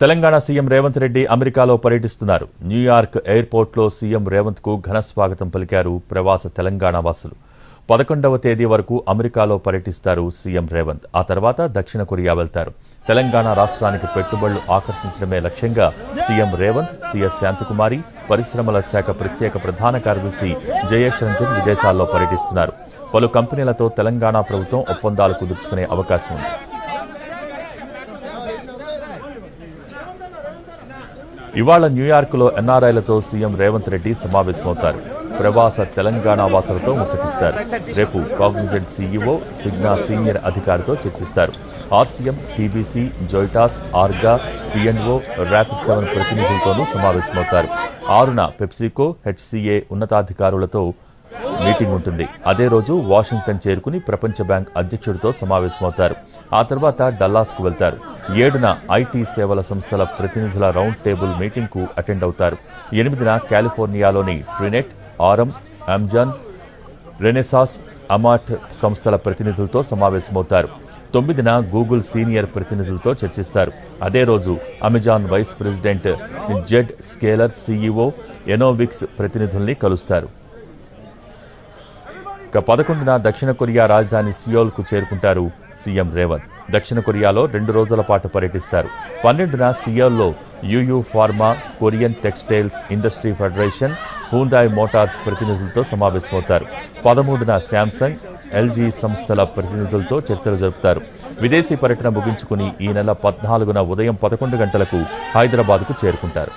Telangana CM Revanth Reddy అమెరికాలో పర్యటిస్తున్నారు. New York ఎయిర్పోర్ట్లో సీఎం రేవంత్కు ఘన స్వాగతం పలికారు ప్రవాస తెలంగాణ వాసులు. పదకొండవ తేదీ వరకు అమెరికాలో పర్యటిస్తారు సీఎం రేవంత్. ఆ తర్వాత దక్షిణ కొరియా వెళ్తారు. తెలంగాణ రాష్ట్రానికి పెట్టుబడులు ఆకర్షించడమే లక్ష్యంగా సీఎం రేవంత్ సీఎస్ శాంతకుమారి పరిశ్రమల శాఖ ప్రత్యేక ప్రధాన కార్యదర్శి జయేష్ రంజన్ విదేశాల్లో పర్యటిస్తున్నారు. పలు కంపెనీలతో తెలంగాణ ప్రభుత్వం ఒప్పందాలు కుదుర్చుకునే అవకాశం ఉంది. ఇవాళ న్యూయార్క్లో ఎన్ఆర్ఐలతో సీఎం రేవంత్ రెడ్డి సమావేశమవుతారు. ప్రవాస తెలంగాణ వాసులతో ముచ్చటిస్తారు. రేపు కాగ్నిజెంట్ సీఈఓ సిగ్నా సీనియర్ అధికారితో చర్చిస్తారు. ఆర్సీఎం టీబీసీ జోయిటాస్ ఆర్గా పిఎన్ఓ ర్యాపిడ్ సెవెన్ ప్రతినిధులతోనూ సమావేశమవుతారు. ఆరున పెప్సికో హెచ్సీఏ ఉన్నతాధికారులతో మీటింగ్ ఉంటుంది. అదే రోజు వాషింగ్టన్ చేరుకుని ప్రపంచ బ్యాంక్ అధ్యక్షుడితో సమావేశమవుతారు. ఆ తర్వాత డల్లాస్కు వెళ్తారు. ఏడున ఐటీ సేవల సంస్థల ప్రతినిధుల రౌండ్ టేబుల్ మీటింగ్కు అటెండ్ అవుతారు. ఎనిమిదిన కాలిఫోర్నియాలోని ట్రినెట్ ఆరం అమ్జాన్ రెనెసాస్ అమాట్ సంస్థల ప్రతినిధులతో సమావేశమవుతారు. తొమ్మిదిన గూగుల్ సీనియర్ ప్రతినిధులతో చర్చిస్తారు. అదే రోజు Amazon vice president Zscaler CEO Enovix ప్రతినిధుల్ని కలుస్తారు. ఇక పదకొండున దక్షిణ కొరియా రాజధాని సియోల్కు చేరుకుంటారు సీఎం రేవంత్. దక్షిణ కొరియాలో రెండు రోజుల పాటు పర్యటిస్తారు. పన్నెండున సియోల్లో Yuyu pharma Korean textiles industry federation Hyundai motors ప్రతినిధులతో సమావేశమవుతారు. పదమూడున శాంసంగ్ ఎల్జీ సంస్థల ప్రతినిధులతో చర్చలు జరుపుతారు. విదేశీ పర్యటన ముగించుకుని ఈ నెల పద్నాలుగున ఉదయం పదకొండు గంటలకు హైదరాబాద్కు చేరుకుంటారు.